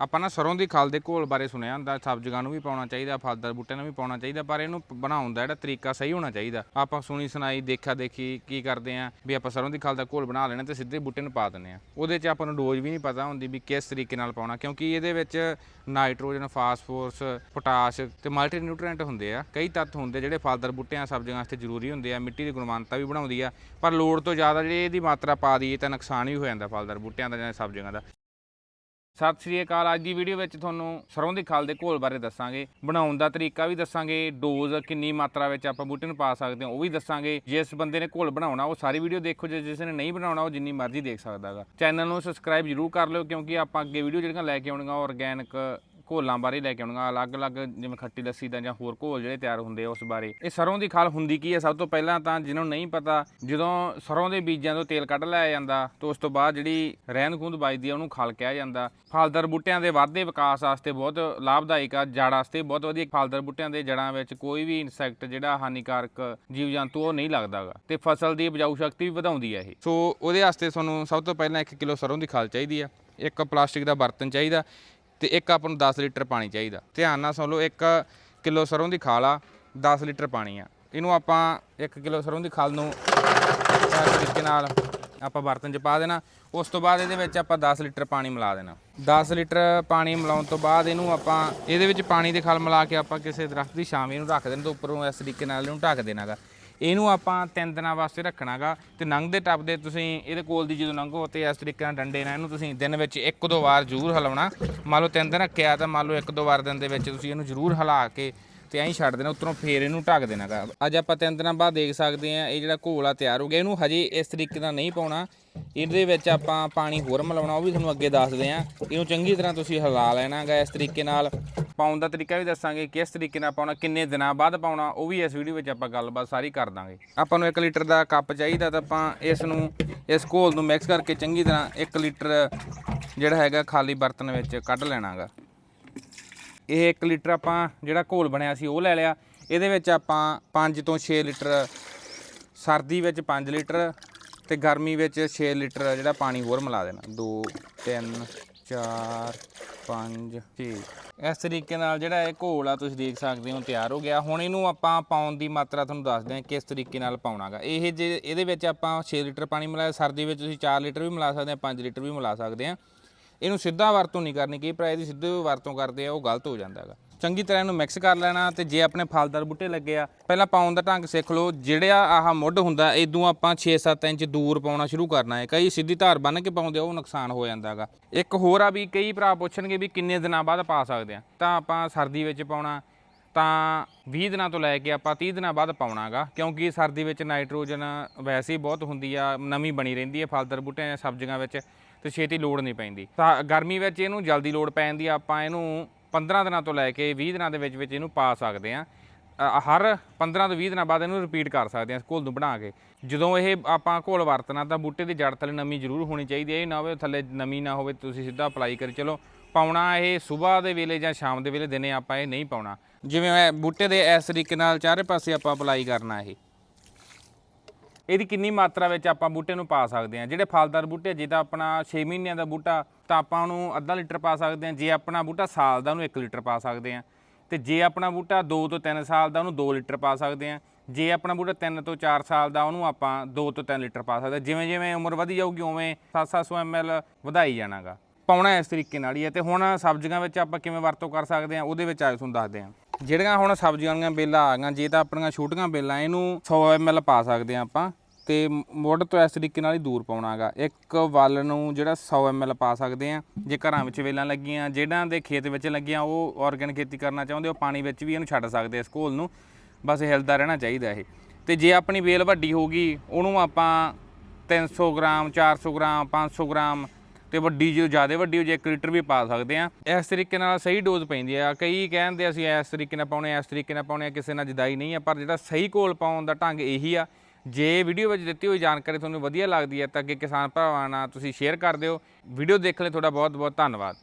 ਆਪਾਂ ਨਾ ਸਰੋਂ ਦੀ ਖਲ ਦੇ ਘੋਲ ਬਾਰੇ ਸੁਣਿਆ ਹੁੰਦਾ, ਸਬਜ਼ੀਆਂ ਨੂੰ ਵੀ ਪਾਉਣਾ ਚਾਹੀਦਾ ਫਲਦਾਰ ਬੂਟਿਆਂ ਨੂੰ ਵੀ ਪਾਉਣਾ ਚਾਹੀਦਾ, ਪਰ ਇਹਨੂੰ ਬਣਾਉਣ ਦਾ ਜਿਹੜਾ ਤਰੀਕਾ ਸਹੀ ਹੋਣਾ ਚਾਹੀਦਾ। ਆਪਾਂ ਸੁਣੀ ਸੁਣਾਈ ਦੇਖਾ ਦੇਖੀ ਕੀ ਕਰਦੇ ਆ, ਵੀ ਆਪਾਂ ਸਰੋਂ ਦੀ ਖਲ ਦਾ ਘੋਲ ਬਣਾ ਲੈਣਾ ਤੇ ਸਿੱਧੇ ਬੂਟੇ ਨੂੰ ਪਾ ਦਿੰਦੇ ਆ। ਉਹਦੇ 'ਚ ਆਪਾਂ ਨੂੰ ਡੋਜ਼ ਵੀ ਨਹੀਂ ਪਤਾ ਹੁੰਦੀ ਵੀ ਕਿਸ ਤਰੀਕੇ ਨਾਲ ਪਾਉਣਾ, ਕਿਉਂਕਿ ਇਹਦੇ ਵਿੱਚ ਨਾਈਟ੍ਰੋਜਨ, ਫਾਸਫੋਰਸ, ਪੋਟਾਸ਼ ਤੇ ਮਲਟੀ ਨਿਊਟ੍ਰੀਐਂਟ ਹੁੰਦੇ ਆ। ਕਈ ਤੱਤ ਹੁੰਦੇ ਜਿਹੜੇ ਫਲਦਾਰ ਬੂਟਿਆਂ, ਸਬਜ਼ੀਆਂ ਵਾਸਤੇ ਜ਼ਰੂਰੀ ਹੁੰਦੇ ਆ, ਮਿੱਟੀ ਦੀ ਗੁਣਵੱਤਾ ਵੀ ਬਣਾਉਂਦੀ ਆ, ਪਰ ਲੋੜ ਤੋਂ ਜ਼ਿਆਦਾ ਜਿਹੜੀ ਇਹਦੀ ਮਾਤਰਾ ਪਾ ਦਈਏ ਤਾਂ ਨੁਕਸਾਨ ਵੀ ਹੋ ਜਾਂਦਾ ਫਲਦਾਰ ਬੂਟਿਆਂ ਦਾ ਜਾਂ ਸਬਜ਼ੀਆਂ ਦਾ। ਸਤਿ ਸ੍ਰੀ ਅਕਾਲ, ਅੱਜ ਦੀ ਵੀਡੀਓ ਵਿੱਚ ਤੁਹਾਨੂੰ ਸਰੋਂ ਦੀ ਖਾਲ ਦੇ ਘੋਲ ਬਾਰੇ ਦੱਸਾਂਗੇ। ਬਣਾਉਣ ਦਾ ਤਰੀਕਾ ਵੀ ਦੱਸਾਂਗੇ ਡੋਜ਼ ਕਿੰਨੀ ਮਾਤਰਾ ਵਿੱਚ ਆਪਾਂ ਬੂਟੇ ਨੂੰ ਪਾ ਸਕਦੇ ਹਾਂ, ਉਹ ਵੀ ਦੱਸਾਂਗੇ। ਜਿਸ ਬੰਦੇ ਨੇ ਘੋਲ ਬਣਾਉਣਾ, ਉਹ ਸਾਰੀ ਵੀਡੀਓ ਦੇਖੋ, ਜੇ ਜਿਸ ਨੇ ਨਹੀਂ ਬਣਾਉਣਾ, ਉਹ ਜਿੰਨੀ ਮਰਜ਼ੀ ਦੇਖ ਸਕਦਾਗਾ ਚੈਨਲ ਨੂੰ ਸਬਸਕ੍ਰਾਈਬ ਜਰੂਰ ਕਰ ਲਿਓ, ਕਿਉਂਕਿ ਆਪਾਂ ਅੱਗੇ ਵੀਡੀਓ ਜਿਹੜੀਆਂ ਲੈ ਕੇ ਆਉਣੀਆਂ ਆਰਗੈਨਿਕ ਘੋਲਾਂ ਬਾਰੇ ਲੈ ਕੇ ਆਉਣੀਆਂ ਅਲੱਗ-ਅਲੱਗ ਜਿਵੇਂ ਖੱਟੀ ਲੱਸੀ ਦਾ ਜਾਂ ਹੋਰ ਘੋਲ ਜਿਹੜੇ ਤਿਆਰ ਹੁੰਦੇ ਆ ਉਸ ਬਾਰੇ। ਇਹ ਸਰੋਂ ਦੀ ਖਾਲ ਹੁੰਦੀ ਕੀ ਹੈ ਸਭ ਤੋਂ ਪਹਿਲਾਂ ਤਾਂ ਜਿਹਨੂੰ ਨਹੀਂ ਪਤਾ, ਜਦੋਂ ਸਰੋਂ ਦੇ ਬੀਜਾਂ ਤੋਂ ਤੇਲ ਕੱਢ ਲਿਆ ਜਾਂਦਾ, ਤਾਂ ਉਸ ਤੋਂ ਬਾਅਦ ਜਿਹੜੀ ਰਹਿੰਦ ਖੂੰਦ ਵੱਜਦੀ ਆ, ਉਹਨੂੰ ਖਾਲ ਕਿਹਾ ਜਾਂਦਾ। ਫਲਦਾਰ ਬੂਟਿਆਂ ਦੇ ਵਾਧੇ ਵਿਕਾਸ ਵਾਸਤੇ ਬਹੁਤ ਲਾਭਦਾਇਕ ਆ ਜੜ ਵਾਸਤੇ ਬਹੁਤ ਵਧੀਆ। ਫਲਦਾਰ ਬੂਟਿਆਂ ਦੇ ਜੜਾਂ ਵਿੱਚ ਕੋਈ ਵੀ ਇਨਸੈਕਟ ਜਿਹੜਾ ਹਾਨੀਕਾਰਕ ਜੀਵ ਜੰਤੂ ਉਹ ਨਹੀਂ ਲੱਗਦਾਗਾ ਤੇ ਫਸਲ ਦੀ ਉਪਜਾਊ ਸ਼ਕਤੀ ਵੀ ਵਧਾਉਂਦੀ ਹੈ ਇਹ। ਸੋ ਉਹਦੇ ਵਾਸਤੇ ਤੁਹਾਨੂੰ ਸਭ ਤੋਂ ਪਹਿਲਾਂ 1 ਕਿਲੋ ਸਰੋਂ ਦੀ ਖਾਲ ਚਾਹੀਦੀ ਆ। ਇੱਕ ਪਲਾਸਟਿਕ ਦਾ ਬਰਤਨ ਚਾਹੀਦਾ। ਤੇ ਇੱਕ ਆਪਾਂ ਨੂੰ 10 ਲੀਟਰ ਪਾਣੀ ਚਾਹੀਦਾ। ਧਿਆਨ ਨਾਲ ਸੁਣ ਲਓ 1 ਕਿਲੋ ਸਰੋਂ ਦੀ ਖਾਲ ਆ 10 ਲੀਟਰ ਪਾਣੀ ਆ। ਇਹਨੂੰ ਆਪਾਂ 1 ਕਿਲੋ ਸਰੋਂ ਦੀ ਖਾਲ ਨੂੰ ਇਸ ਤਰੀਕੇ ਨਾਲ ਆਪਾਂ ਬਰਤਨ 'ਚ ਪਾ ਦੇਣਾ। ਉਸ ਤੋਂ ਬਾਅਦ ਇਹਦੇ ਵਿੱਚ ਆਪਾਂ 10 ਲੀਟਰ ਪਾਣੀ ਮਿਲਾ ਦੇਣਾ। 10 ਲੀਟਰ ਪਾਣੀ ਮਿਲਾਉਣ ਤੋਂ ਬਾਅਦ ਇਹਨੂੰ ਆਪਾਂ, ਇਹਦੇ ਵਿੱਚ ਪਾਣੀ ਦੇ ਖਲ ਮਿਲਾ ਕੇ ਆਪਾਂ ਕਿਸੇ ਦਰਖਤ ਦੀ ਛਾਂ ਨੂੰ ਰੱਖ ਦੇਣਾ ਤੇ ਉੱਪਰੋਂ ਇਸ ਤਰੀਕੇ ਨਾਲ ਇਹਨੂੰ ਢੱਕ ਦੇਣਾਗਾ। ਇਹਨੂੰ ਆਪਾਂ ਤਿੰਨ ਦਿਨਾਂ ਵਾਸਤੇ ਰੱਖਣਾਗਾ ਤੇ ਲੰਘਦੇ ਟੱਪਦੇ ਤੁਸੀਂ ਇਹਦੇ ਕੋਲ ਦੀ ਜਦੋਂ ਲੰਘੋ ਤੇ ਇਸ ਤਰੀਕੇ ਨਾਲ ਡੰਡੇ ਨਾਲ ਇਹਨੂੰ ਤੁਸੀਂ ਦਿਨ ਵਿੱਚ ਇੱਕ ਦੋ ਵਾਰ ਜ਼ਰੂਰ ਹਿਲਾਉਣਾ। ਮੰਨ ਲਓ ਤਿੰਨ ਦਿਨ ਰੱਖਿਆ ਤਾਂ ਮੰਨ ਲਓ ਇੱਕ ਦੋ ਵਾਰ ਦਿਨ ਦੇ ਵਿੱਚ ਤੁਸੀਂ ਇਹਨੂੰ ਜ਼ਰੂਰ ਹਿਲਾ ਕੇ ਤੇ ਐਂ ਛੱਡ ਦੇਣਾ, ਉੱਤਰੋਂ ਫੇਰ ਇਹਨੂੰ ਢੱਕ ਦੇਣਾਗਾ। ਅੱਜ ਆਪਾਂ ਤਿੰਨ ਦਿਨਾਂ ਬਾਅਦ ਦੇਖ ਸਕਦੇ ਆ ਇਹ ਜਿਹੜਾ ਘੋਲ ਆ ਤਿਆਰ ਹੋ ਗਿਆ, ਇਹਨੂੰ ਹਜੇ ਇਸ ਤਰੀਕੇ ਨਾਲ ਨਹੀਂ ਪਾਉਣਾ। ਇਹਦੇ ਵਿੱਚ ਆਪਾਂ ਪਾਣੀ ਹੋਰ ਮਿਲਾਉਣਾ, ਉਹ ਵੀ ਤੁਹਾਨੂੰ ਅੱਗੇ ਦੱਸਦੇ ਆ ਇਹਨੂੰ ਚੰਗੀ ਤਰ੍ਹਾਂ ਤੁਸੀਂ ਹਿਲਾ ਲੈਣਾਗਾ ਇਸ ਤਰੀਕੇ ਨਾਲ। ਪਾਉਣ ਦਾ ਤਰੀਕਾ ਵੀ ਦੱਸਾਂਗੇ, ਕਿਸ ਤਰੀਕੇ ਨਾਲ ਪਾਉਣਾ, ਕਿੰਨੇ ਦਿਨਾਂ ਬਾਅਦ ਪਾਉਣਾ, ਉਹ ਵੀ ਇਸ ਵੀਡੀਓ ਵਿੱਚ ਆਪਾਂ ਗੱਲਬਾਤ ਸਾਰੀ ਕਰ ਦਾਂਗੇ। ਆਪਾਂ ਨੂੰ 1 ਲੀਟਰ ਦਾ ਕੱਪ ਚਾਹੀਦਾ ਤਾਂ ਆਪਾਂ ਇਸ ਨੂੰ, ਇਸ ਘੋਲ ਨੂੰ ਮਿਕਸ ਕਰਕੇ ਚੰਗੀ ਤਰ੍ਹਾਂ 1 ਲੀਟਰ ਜਿਹੜਾ ਹੈਗਾ ਖਾਲੀ ਬਰਤਨ ਵਿੱਚ ਕੱਢ ਲੈਣਾਗਾ। ਇਹ 1 ਲੀਟਰ ਆਪਾਂ ਜਿਹੜਾ ਘੋਲ ਬਣਿਆ ਸੀ ਉਹ ਲੈ ਲਿਆ। ਇਹਦੇ ਵਿੱਚ ਆਪਾਂ 5 ਤੋਂ 6 ਲੀਟਰ ਸਰਦੀ ਵਿੱਚ 5 ਲੀਟਰ ਤੇ ਗਰਮੀ ਵਿੱਚ 6 ਲੀਟਰ ਜਿਹੜਾ ਪਾਣੀ ਹੋਰ ਮਿਲਾ ਦੇਣਾ। 2 3 4 5 6 ਇਸ ਤਰੀਕੇ ਨਾਲ ਜਿਹੜਾ ਇਹ ਘੋਲ ਆ, ਤੁਸੀਂ ਦੇਖ ਸਕਦੇ ਹੋ, ਤਿਆਰ ਹੋ ਗਿਆ। ਹੁਣ ਇਹਨੂੰ ਆਪਾਂ ਪਾਉਣ ਦੀ ਮਾਤਰਾ ਤੁਹਾਨੂੰ ਦੱਸਦੇ ਹਾਂ ਕਿਸ ਤਰੀਕੇ ਨਾਲ ਪਾਉਣਾਗਾ। ਇਹ ਜੇ, ਇਹਦੇ ਵਿੱਚ ਆਪਾਂ 6 ਲੀਟਰ ਪਾਣੀ ਮਿਲਾਇਆ ਸਰਦੀ ਵਿੱਚ ਤੁਸੀਂ 4 ਲੀਟਰ ਵੀ ਮਿਲਾ ਸਕਦੇ ਆ 5 ਲੀਟਰ ਵੀ ਮਿਲਾ ਸਕਦੇ ਆ ਇਹਨੂੰ ਸਿੱਧਾ ਵਰਤੋਂ ਨਹੀਂ ਕਰਨੀ, ਕਈ ਭਰਾ ਇਹਦੀ ਸਿੱਧੀ ਵਰਤੋਂ ਕਰਦੇ ਆ, ਉਹ ਗਲਤ ਹੋ ਜਾਂਦਾ ਹੈਗਾ ਚੰਗੀ ਤਰ੍ਹਾਂ ਇਹਨੂੰ ਮਿਕਸ ਕਰ ਲੈਣਾ ਤੇ ਜੇ ਆਪਣੇ ਫਲਦਾਰ ਬੂਟੇ ਲੱਗੇ ਆ, ਪਹਿਲਾਂ ਪਾਉਣ ਦਾ ਢੰਗ ਸਿੱਖ ਲਓ। ਜਿਹੜਾ ਆਹ ਮੁੱਢ ਹੁੰਦਾ ਇਦੋਂ ਆਪਾਂ 6-7 ਇੰਚ ਦੂਰ ਪਾਉਣਾ ਸ਼ੁਰੂ ਕਰਨਾ ਹੈ। ਕਈ ਸਿੱਧੀ ਧਾਰ ਬੰਨ ਕੇ ਪਾਉਂਦੇ ਉਹ ਨੁਕਸਾਨ ਹੋ ਜਾਂਦਾ ਹੈਗਾ। ਇੱਕ ਹੋਰ ਆ ਵੀ ਕਈ ਭਰਾ ਪੁੱਛਣਗੇ ਵੀ ਕਿੰਨੇ ਦਿਨਾਂ ਬਾਅਦ ਪਾ ਸਕਦੇ ਆ। ਤਾਂ ਆਪਾਂ ਸਰਦੀ ਵਿੱਚ ਪਾਉਣਾ, ਤਾਂ 20 ਦਿਨਾਂ ਤੋਂ ਲੈ ਕੇ ਆਪਾਂ 30 ਦਿਨਾਂ ਬਾਅਦ ਪਾਉਣਾਗਾ ਕਿਉਂਕਿ ਸਰਦੀ ਵਿੱਚ ਨਾਈਟ੍ਰੋਜਨ ਵੈਸੇ ਹੀ ਬਹੁਤ ਹੁੰਦੀ ਆ ਨਮੀ ਬਣੀ ਰਹਿੰਦੀ ਹੈ ਫਲਦਾਰ ਬੂਟਿਆਂ ਜਾਂ ਸਬਜ਼ੀਆਂ ਵਿੱਚ ਤੇ ਛੇਤੀ ਲੋੜ ਨਹੀਂ ਪੈਂਦੀ। ਤਾਂ ਗਰਮੀ ਵਿੱਚ ਇਹਨੂੰ ਜਲਦੀ ਲੋੜ ਪੈ ਜਾਂਦੀ ਆ, ਆਪਾਂ ਇਹਨੂੰ 15 ਦਿਨਾਂ ਤੋਂ ਲੈ ਕੇ 20 ਦਿਨਾਂ ਦੇ ਵਿੱਚ ਵਿੱਚ ਇਹਨੂੰ ਪਾ ਸਕਦੇ ਆ ਹਰ 15 ਤੋਂ 20 ਦਿਨਾਂ ਬਾਅਦ ਇਹਨੂੰ ਰਿਪੀਟ ਕਰ ਸਕਦੇ ਆ ਘੋਲ ਨੂੰ ਬਣਾ ਕੇ। ਜਦੋਂ ਇਹ ਆਪਾਂ ਘੋਲ ਵਰਤਣਾ ਤਾਂ ਬੂਟੇ ਦੀ ਜੜ ਥੱਲੇ ਨਮੀ ਜ਼ਰੂਰ ਹੋਣੀ ਚਾਹੀਦੀ ਹੈ। ਇਹ ਨਾ ਹੋਵੇ ਥੱਲੇ ਨਮੀ ਨਾ ਹੋਵੇ, ਤੁਸੀਂ ਸਿੱਧਾ ਅਪਲਾਈ ਕਰ ਚਲੋ। ਪਾਉਣਾ ਇਹ ਸਵੇਰ ਦੇ ਵੇਲੇ ਜਾਂ ਸ਼ਾਮ ਦੇ ਵੇਲੇ ਦਿਨੇ ਆਪਾਂ ਇਹ ਨਹੀਂ ਪਾਉਣਾ। ਜਿਵੇਂ ਬੂਟੇ ਦੇ ਇਸ ਤਰੀਕੇ ਨਾਲ ਚਾਰੇ ਪਾਸੇ ਆਪਾਂ ਅਪਲਾਈ ਕਰਨਾ ਇਹ। ਇਹਦੀ ਕਿੰਨੀ ਮਾਤਰਾ ਵਿੱਚ ਆਪਾਂ ਬੂਟੇ ਨੂੰ ਪਾ ਸਕਦੇ ਹਾਂ? ਜਿਹੜੇ ਫਲਦਾਰ ਬੂਟੇ ਜਿੱਦਾਂ ਆਪਣਾ 6 ਮਹੀਨਿਆਂ ਦਾ ਬੂਟਾ, ਤਾਂ ਆਪਾਂ ਉਹਨੂੰ ਅੱਧਾ ਲੀਟਰ ਪਾ ਸਕਦੇ ਹਾਂ। ਜੇ ਆਪਣਾ ਬੂਟਾ ਸਾਲ ਦਾ ਉਹਨੂੰ 1 ਲੀਟਰ ਪਾ ਸਕਦੇ ਹਾਂ। ਤੇ ਜੇ ਆਪਣਾ ਬੂਟਾ 2 ਤੋਂ 3 ਸਾਲ ਦਾ ਉਹਨੂੰ 2 ਲੀਟਰ ਪਾ ਸਕਦੇ ਹਾਂ। ਜੇ ਆਪਣਾ ਬੂਟਾ 3 ਤੋਂ 4 ਸਾਲ ਦਾ ਉਹਨੂੰ ਆਪਾਂ 2 ਤੋਂ 3 ਲੀਟਰ ਪਾ ਸਕਦੇ ਹਾਂ। ਜਿਵੇਂ ਜਿਵੇਂ ਉਮਰ ਵਧੀ ਜਾਊਗੀ, ਉਵੇਂ 700 ml ਵਧਾਈ ਜਾਣਾਗਾ। ਪਾਉਣਾ ਇਸ ਤਰੀਕੇ ਨਾਲ ਹੀ ਹੈ। ਤੇ ਹੁਣ ਸਬਜ਼ੀਆਂ ਵਿੱਚ ਆਪਾਂ ਕਿਵੇਂ ਵਰਤੋਂ ਕਰ ਸਕਦੇ ਹਾਂ, ਉਹਦੇ ਵਿੱਚ ਆਇਓ ਤੁਹਾਨੂੰ ਦੱਸਦੇ ਹਾਂ। ਜਿਹੜੀਆਂ ਹੁਣ ਸਬਜ਼ੀਆਂ ਵਾਲੀਆਂ ਬੇਲਾਂ ਆ ਗਈਆਂ, ਜੇ ਤਾਂ ਆਪਣੀਆਂ ਛੋਟੀਆਂ ਬੇਲਾਂ, ਇਹਨੂੰ 100 ml ਪਾ ਸਕਦੇ ਹਾਂ ਆਪਾਂ ਤੇ ਮੁੱਢ ਤੋਂ ਇਸ ਤਰੀਕੇ ਨਾਲ ਹੀ ਦੂਰ ਪਾਉਣਾਗਾ ਇੱਕ ਵੱਲ ਨੂੰ ਜਿਹੜਾ 100 ml ਪਾ ਸਕਦੇ ਆ ਜੇ ਘਰਾਂ ਵਿੱਚ ਵੇਲਾਂ ਲੱਗੀਆਂ, ਜਿਹੜਾਂ ਦੇ ਖੇਤ ਵਿੱਚ ਲੱਗੀਆਂ, ਉਹ ਆਰਗੈਨਿਕ ਖੇਤੀ ਕਰਨਾ ਚਾਹੁੰਦੇ ਉਹ ਪਾਣੀ ਵਿੱਚ ਵੀ ਇਹਨੂੰ ਛੱਡ ਸਕਦੇ ਆ ਇਸ ਘੋਲ ਨੂੰ, ਬਸ ਇਹ ਹਿਲਦਾ ਰਹਿਣਾ ਚਾਹੀਦਾ ਇਹ। ਤੇ ਜੇ ਆਪਣੀ ਵੇਲ ਵੱਡੀ ਹੋ ਗਈ, ਉਹਨੂੰ ਆਪਾਂ 300 ਗ੍ਰਾਮ 400 ਗ੍ਰਾਮ 500 ਗ੍ਰਾਮ ਤੇ ਵੱਡੀ ਜੋ ਜ਼ਿਆਦਾ ਵੱਡੀ ਹੋ ਜੇ 1 ਲੀਟਰ ਵੀ ਪਾ ਸਕਦੇ ਆ। ਇਸ ਤਰੀਕੇ ਨਾਲ ਸਹੀ ਡੋਜ਼ ਪੈਂਦੀ ਆ। ਕਈ ਕਹਿੰਦੇ ਅਸੀਂ ਇਸ ਤਰੀਕੇ ਨਾਲ ਪਾਉਣੇ ਆ, ਇਸ ਤਰੀਕੇ ਨਾਲ ਪਾਉਣੇ ਆ, ਕਿਸੇ ਨਾਲ ਜਦਾਈ ਨਹੀਂ ਆ ਪਰ ਜਿਹੜਾ ਸਹੀ ਘੋਲ ਪਾਉਣ ਦਾ ਢੰਗ ਇਹੀ ਆ। ਜੇ ਵੀਡੀਓ ਵਿੱਚ ਦਿੱਤੀ ਹੋਈ ਜਾਣਕਾਰੀ ਤੁਹਾਨੂੰ ਵਧੀਆ ਲੱਗਦੀ ਹੈ ਤਾਂ ਅੱਗੇ ਕਿਸਾਨ ਭਰਾਵਾਂ ਨਾਲ ਤੁਸੀਂ ਸ਼ੇਅਰ ਕਰ ਦਿਓ। ਵੀਡੀਓ ਦੇਖਣ ਲਈ ਤੁਹਾਡਾ ਬਹੁਤ ਬਹੁਤ ਧੰਨਵਾਦ।